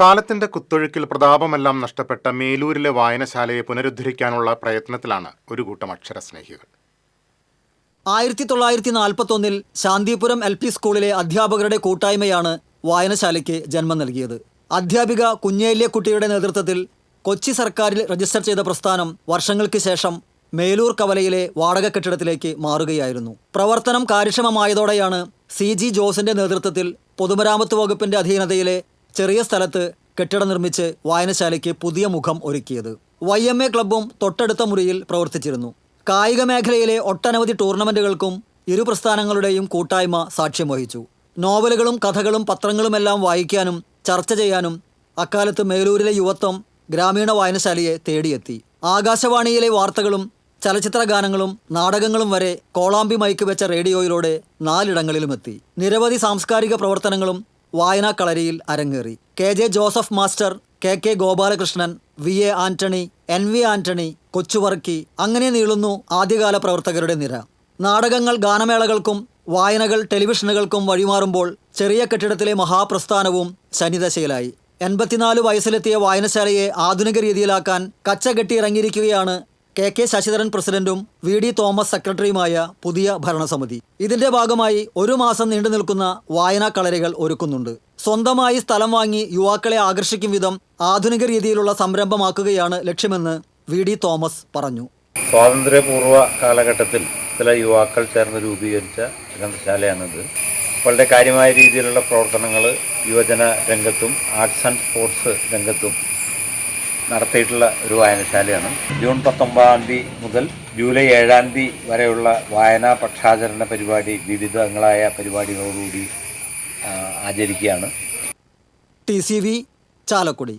കാലത്തിന്റെ കുത്തൊഴുക്കിൽ പ്രതാപമെല്ലാം നഷ്ടപ്പെട്ട മേലൂരിലെ വായനശാലയെ പുനരുദ്ധരിക്കാനുള്ള പ്രയത്നത്തിലാണ് ഒരു കൂട്ടം അക്ഷരസ്നേഹികൾ. ആയിരത്തി തൊള്ളായിരത്തി നാൽപ്പത്തൊന്നിൽ ശാന്തിപുരം എൽ പി സ്കൂളിലെ അധ്യാപകരുടെ കൂട്ടായ്മയാണ് വായനശാലയ്ക്ക് ജന്മം നൽകിയത്. അധ്യാപിക കുഞ്ഞേല്യക്കുട്ടിയുടെ നേതൃത്വത്തിൽ കൊച്ചി സർക്കാരിൽ രജിസ്റ്റർ ചെയ്ത പ്രസ്ഥാനം വർഷങ്ങൾക്ക് ശേഷം മേലൂർ കവലയിലെ വാടക കെട്ടിടത്തിലേക്ക് മാറുകയായിരുന്നു. പ്രവർത്തനം കാര്യക്ഷമമായതോടെയാണ് സി ജി ജോസിന്റെ നേതൃത്വത്തിൽ പൊതുമരാമത്ത് വകുപ്പിന്റെ അധീനതയിലെ ചെറിയ സ്ഥലത്ത് കെട്ടിടം നിർമ്മിച്ച് വായനശാലയ്ക്ക് പുതിയ മുഖം ഒരുക്കിയത്. വൈ എം എ ക്ലബ്ബും തൊട്ടടുത്ത മുറിയിൽ പ്രവർത്തിച്ചിരുന്നു. കായിക മേഖലയിലെ ഒട്ടനവധി ടൂർണമെന്റുകൾക്കും ഇരു പ്രസ്ഥാനങ്ങളുടെയും കൂട്ടായ്മ സാക്ഷ്യം വഹിച്ചു. നോവലുകളും കഥകളും പത്രങ്ങളുമെല്ലാം വായിക്കാനും ചർച്ച ചെയ്യാനും അക്കാലത്ത് മേലൂരിലെ യുവത്വം ഗ്രാമീണ വായനശാലയെ തേടിയെത്തി. ആകാശവാണിയിലെ വാർത്തകളും ചലച്ചിത്ര ഗാനങ്ങളും നാടകങ്ങളും വരെ കോളാമ്പി മൈക്ക് വെച്ച റേഡിയോയിലൂടെ നാലിടങ്ങളിലുമെത്തി. നിരവധി സാംസ്കാരിക പ്രവർത്തനങ്ങളും വായനാ കളരിയിൽ അരങ്ങേറി. K J Joseph master K K Gopalakrishnan V A Antony N V Antony Kochuvarkey അങ്ങനെ നീളുന്നു ആദ്യകാല പ്രവർത്തകരുടെ നിര. നാടകങ്ങൾ ഗാനമേളകൾക്കും വായനകൾ ടെലിവിഷനുകൾക്കും വഴിമാറുമ്പോൾ ചെറിയ കെട്ടിടത്തിലെ മഹാപ്രസ്ഥാനവും ശനിദശയിലായി എൺപത്തിനാല് വയസ്സിലെത്തിയ വായനശാലയെ ആധുനിക രീതിയിലാക്കാൻ കച്ച ഇറങ്ങിയിരിക്കുകയാണ് കെ കെ ശശിധരൻ പ്രസിഡന്റും വി ഡി തോമസ് സെക്രട്ടറിയുമായ പുതിയ ഭരണസമിതി. ഇതിന്റെ ഭാഗമായി ഒരു മാസം നീണ്ടു നിൽക്കുന്ന വായനാ കളരികൾ ഒരുക്കുന്നുണ്ട്. സ്വന്തമായി സ്ഥലം വാങ്ങി യുവാക്കളെ ആകർഷിക്കും വിധം ആധുനിക രീതിയിലുള്ള സംരംഭമാക്കുകയാണ് ലക്ഷ്യമെന്ന് വി ഡി തോമസ് പറഞ്ഞു. സ്വാതന്ത്ര്യപൂർവ കാലഘട്ടത്തിൽ ചില യുവാക്കൾ ചേർന്ന് രൂപീകരിച്ച ഗ്രന്ഥശാലയാണിത്. വളരെ കാര്യമായ രീതിയിലുള്ള പ്രവർത്തനങ്ങൾ യുവജന രംഗത്തും ആർട്സ് ആൻഡ് സ്പോർട്സ് രംഗത്തും നടത്തിയിട്ടുള്ള ഒരു വായനശാലയാണ്. ജൂൺ പത്തൊമ്പതാം തീയതി മുതൽ ജൂലൈ ഏഴാം തീയതി വരെയുള്ള വായനാ പക്ഷാചരണ പരിപാടി വിവിധങ്ങളായ പരിപാടികളോടുകൂടി ആചരിക്കുകയാണ്. T C V Chalakudy.